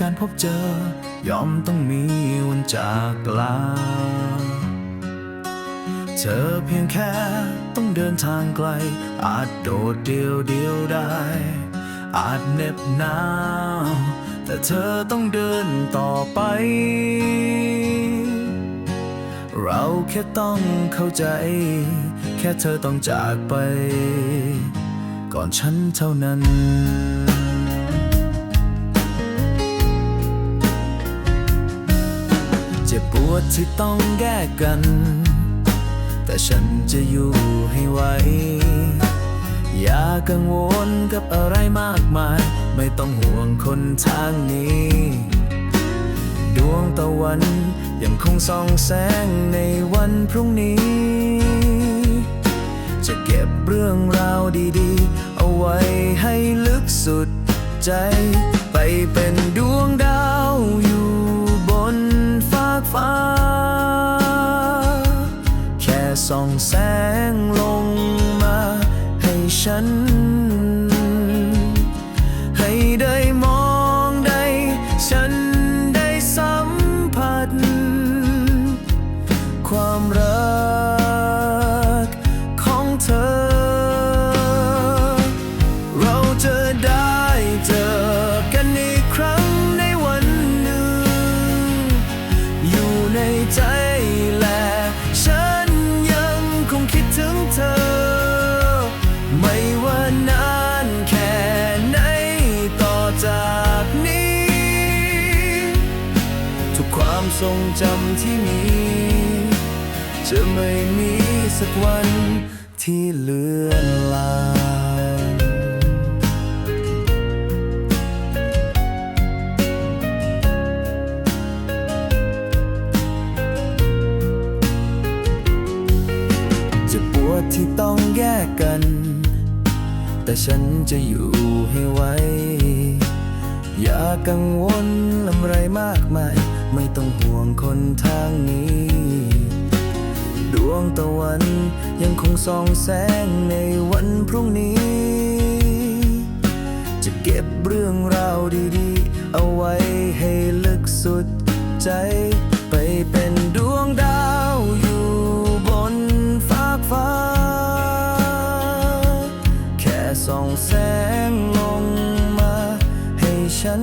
การพบเจอ ยอมต้องมีวันจากลา เธอเพียงแค่ต้องเดินทางไกล อาจโดดเดียวเดียวได้ อาจเหน็บหนาว แต่เธอต้องเดินต่อไป เราแค่ต้องเข้าใจ แค่เธอต้องจากไป ก่อนฉันเท่านั้น วดที่ต้องแยกกัน แต่ฉันจะอยู่ให้ไหว อย่ากังวลกับอะไรมากมาย ไม่ต้องห่วงคนทางนี้ ดวงตะวันยังคงส่องแสงในวันพรุ่งนี้ จะเก็บเรื่องราวดีๆ เอาไว้ให้ลึกสุดใจ ไปเป็นดวงดาว ฟ้า แค่ส่องแสงลงมาให้ฉัน ทุกความทรงจำที่มี จะไม่มีสักวันที่เลือนลางจะปวดที่ต้องแยกกัน แต่ฉันจะอยู่ให้ไวอย่ากังวลลำไรมากมาย ไม่ต้องห่วงคนทางนี้ ดวงตะวันยังคงส่องแสงในวันพรุ่งนี้ จะเก็บเรื่องราวดีๆ เอาไว้ให้ลึกสุดใจไปเป็นดวงดาวอยู่บนฟากฟ้า แค่ส่องแสงลงมาให้ฉัน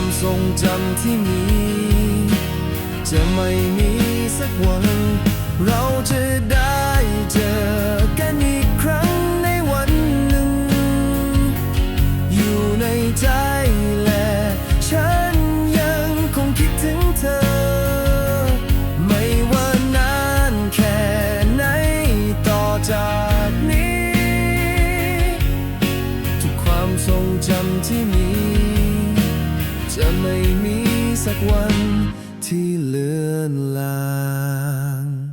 ความทรงจำที่มี จะไม่มีสักวัน เราจะได้ ไม่มีสักวันที่เลือนลาง